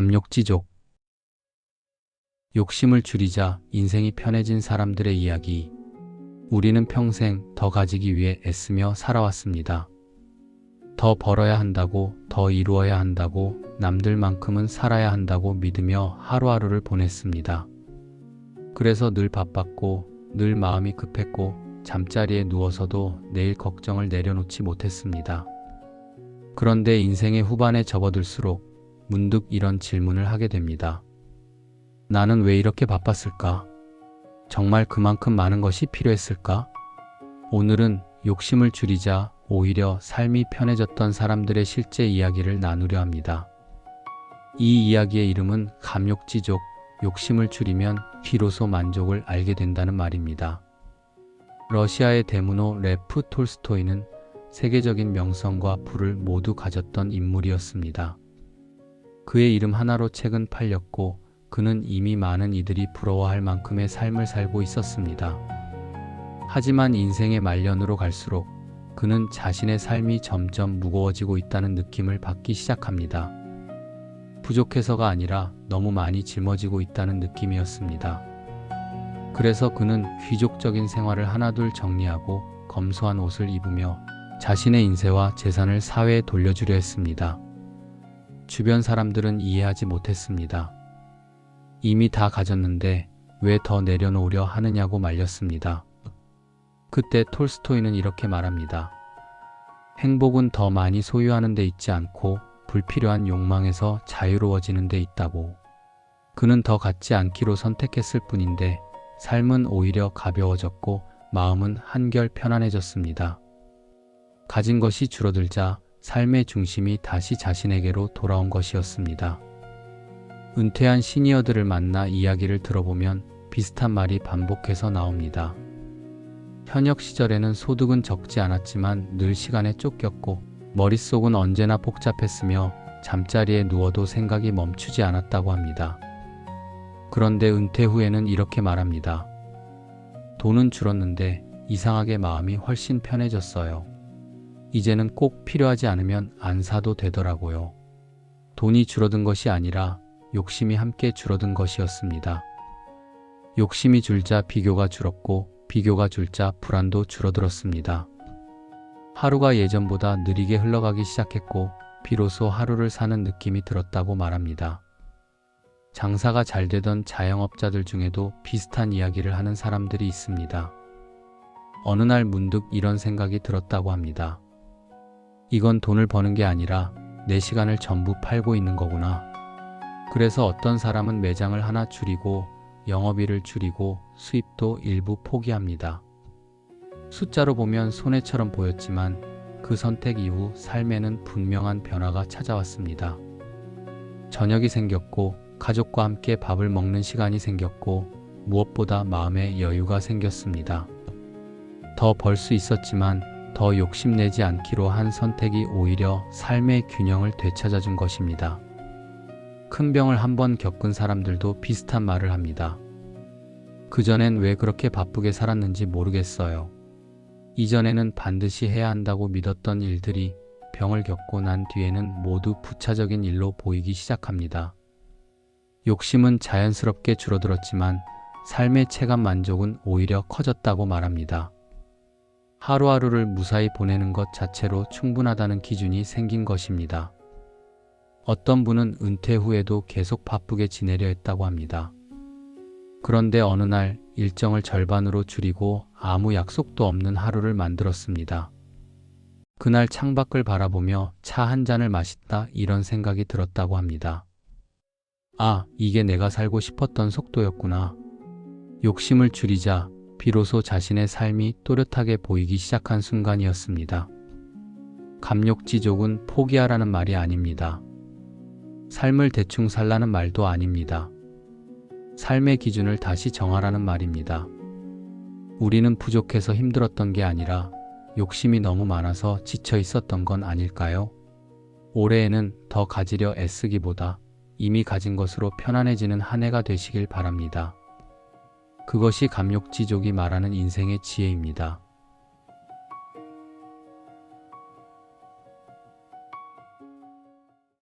감욕지족 욕심을 줄이자 인생이 편해진 사람들의 이야기. 우리는 평생 더 가지기 위해 애쓰며 살아왔습니다. 더 벌어야 한다고, 더 이루어야 한다고, 남들만큼은 살아야 한다고 믿으며 하루하루를 보냈습니다. 그래서 늘 바빴고, 늘 마음이 급했고, 잠자리에 누워서도 내일 걱정을 내려놓지 못했습니다. 그런데 인생의 후반에 접어들수록 문득 이런 질문을 하게 됩니다. 나는 왜 이렇게 바빴을까? 정말 그만큼 많은 것이 필요했을까? 오늘은 욕심을 줄이자 오히려 삶이 편해졌던 사람들의 실제 이야기를 나누려 합니다. 이 이야기의 이름은 감욕지족, 욕심을 줄이면 비로소 만족을 알게 된다는 말입니다. 러시아의 대문호 레프 톨스토이는 세계적인 명성과 부를 모두 가졌던 인물이었습니다. 그의 이름 하나로 책은 팔렸고 그는 이미 많은 이들이 부러워할 만큼의 삶을 살고 있었습니다. 하지만 인생의 말년으로 갈수록 그는 자신의 삶이 점점 무거워지고 있다는 느낌을 받기 시작합니다. 부족해서가 아니라 너무 많이 짊어지고 있다는 느낌이었습니다. 그래서 그는 귀족적인 생활을 하나둘 정리하고 검소한 옷을 입으며 자신의 인세와 재산을 사회에 돌려주려 했습니다. 주변 사람들은 이해하지 못했습니다. 이미 다 가졌는데 왜 더 내려놓으려 하느냐고 말렸습니다. 그때 톨스토이는 이렇게 말합니다. 행복은 더 많이 소유하는 데 있지 않고 불필요한 욕망에서 자유로워지는 데 있다고. 그는 더 갖지 않기로 선택했을 뿐인데 삶은 오히려 가벼워졌고 마음은 한결 편안해졌습니다. 가진 것이 줄어들자 삶의 중심이 다시 자신에게로 돌아온 것이었습니다. 은퇴한 시니어들을 만나 이야기를 들어보면 비슷한 말이 반복해서 나옵니다. 현역 시절에는 소득은 적지 않았지만 늘 시간에 쫓겼고 머릿속은 언제나 복잡했으며 잠자리에 누워도 생각이 멈추지 않았다고 합니다. 그런데 은퇴 후에는 이렇게 말합니다. 돈은 줄었는데 이상하게 마음이 훨씬 편해졌어요. 이제는 꼭 필요하지 않으면 안 사도 되더라고요. 돈이 줄어든 것이 아니라 욕심이 함께 줄어든 것이었습니다. 욕심이 줄자 비교가 줄었고 비교가 줄자 불안도 줄어들었습니다. 하루가 예전보다 느리게 흘러가기 시작했고 비로소 하루를 사는 느낌이 들었다고 말합니다. 장사가 잘 되던 자영업자들 중에도 비슷한 이야기를 하는 사람들이 있습니다. 어느 날 문득 이런 생각이 들었다고 합니다. 이건 돈을 버는 게 아니라 내 시간을 전부 팔고 있는 거구나. 그래서 어떤 사람은 매장을 하나 줄이고 영업일을 줄이고 수입도 일부 포기합니다. 숫자로 보면 손해처럼 보였지만 그 선택 이후 삶에는 분명한 변화가 찾아왔습니다. 저녁이 생겼고 가족과 함께 밥을 먹는 시간이 생겼고 무엇보다 마음의 여유가 생겼습니다. 더 벌 수 있었지만 더 욕심내지 않기로 한 선택이 오히려 삶의 균형을 되찾아준 것입니다. 큰 병을 한번 겪은 사람들도 비슷한 말을 합니다. 그전엔 왜 그렇게 바쁘게 살았는지 모르겠어요. 이전에는 반드시 해야 한다고 믿었던 일들이 병을 겪고 난 뒤에는 모두 부차적인 일로 보이기 시작합니다. 욕심은 자연스럽게 줄어들었지만 삶의 체감 만족은 오히려 커졌다고 말합니다. 하루하루를 무사히 보내는 것 자체로 충분하다는 기준이 생긴 것입니다. 어떤 분은 은퇴 후에도 계속 바쁘게 지내려 했다고 합니다. 그런데 어느 날 일정을 절반으로 줄이고 아무 약속도 없는 하루를 만들었습니다. 그날 창밖을 바라보며 차 한 잔을 마셨다 이런 생각이 들었다고 합니다. 아, 이게 내가 살고 싶었던 속도였구나. 욕심을 줄이자 비로소 자신의 삶이 또렷하게 보이기 시작한 순간이었습니다. 감욕지족은 포기하라는 말이 아닙니다. 삶을 대충 살라는 말도 아닙니다. 삶의 기준을 다시 정하라는 말입니다. 우리는 부족해서 힘들었던 게 아니라 욕심이 너무 많아서 지쳐 있었던 건 아닐까요? 올해에는 더 가지려 애쓰기보다 이미 가진 것으로 편안해지는 한 해가 되시길 바랍니다. 그것이 감욕지족이 말하는 인생의 지혜입니다.